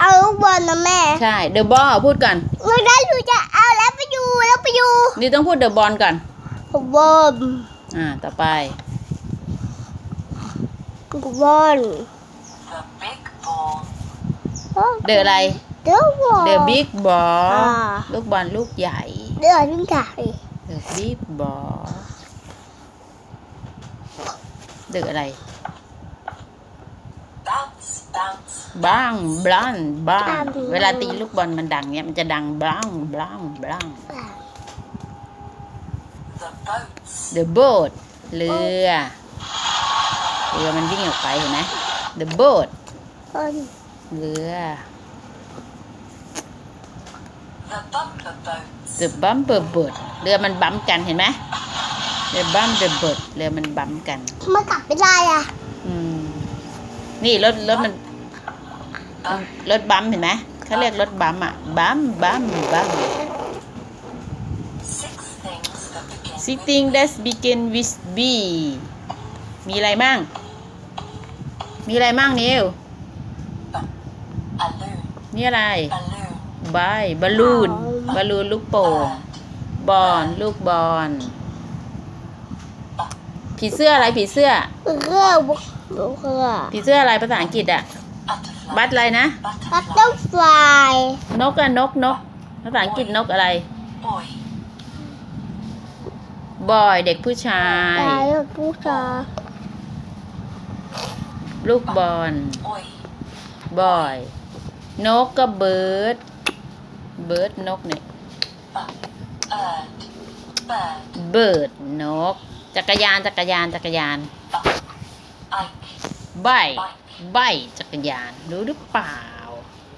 เอาลูกบอลนะแม่ใช่ the ball พูดก่อนไม่ได้หนูจะเอาแล้วไปอยู่แล้วไปอยู่นี่ต้องพูด the ball ก่อนบอลอ่าต่อไปบอล The big ball. the อะไร เดี๋ยวบอล the big ball อ่าลูกบอลลูกใหญ่ เดี๋ยวนี่ไก่ the big ball the อะไร Bounce, bounce. บ้างบลังบ้าง เวลาตีลูกบอลมันดังเนี้ยมันจะดังบลังบลังบลัง The boats. the boat เรือเรือมันวิ่งออกไปเห็นไหม the boat บอลเรือ The bumper boats. the bumper boat เรือมันบัมป์กันเห็นไหม the bumper boat เรือมันบัมป์กัน มันกลับไม่ได้อะ อืม นี่รถรถมัน รถบัมป์เห็นไหมเขาเรียกรถบัมป์อะบัมป์บัมป์บัมป์ Six things that begin sitting that begin with B มีอะไรมั่ง มีอะไรมั่งนิว a loon, นี่อะไร balloon, บายบอลลูนบอลลูนลูกโป่ง bird, บอลลูกบอลผีเสื้ออะไรผีเสื้อเรือบุกเรือผีเสื้ออะไรภาษาอังกฤษอะ butterfly, บัตอะไรนะ บัต butterfly, เตอร์ฟลายนกอะนกนกภาษาอังกฤษนกอะไร boy, บอยเด็กผู้ชายตายแล้วผู้ชายลูกบอล oi, บอย นกก็เบิร์ด เบิร์ดนกเนี่ย bird, bird, เบิร์ดนก จักรยานจักรยานจักรยาน ike, ใบใบจักรยานรู้หรือเปล่า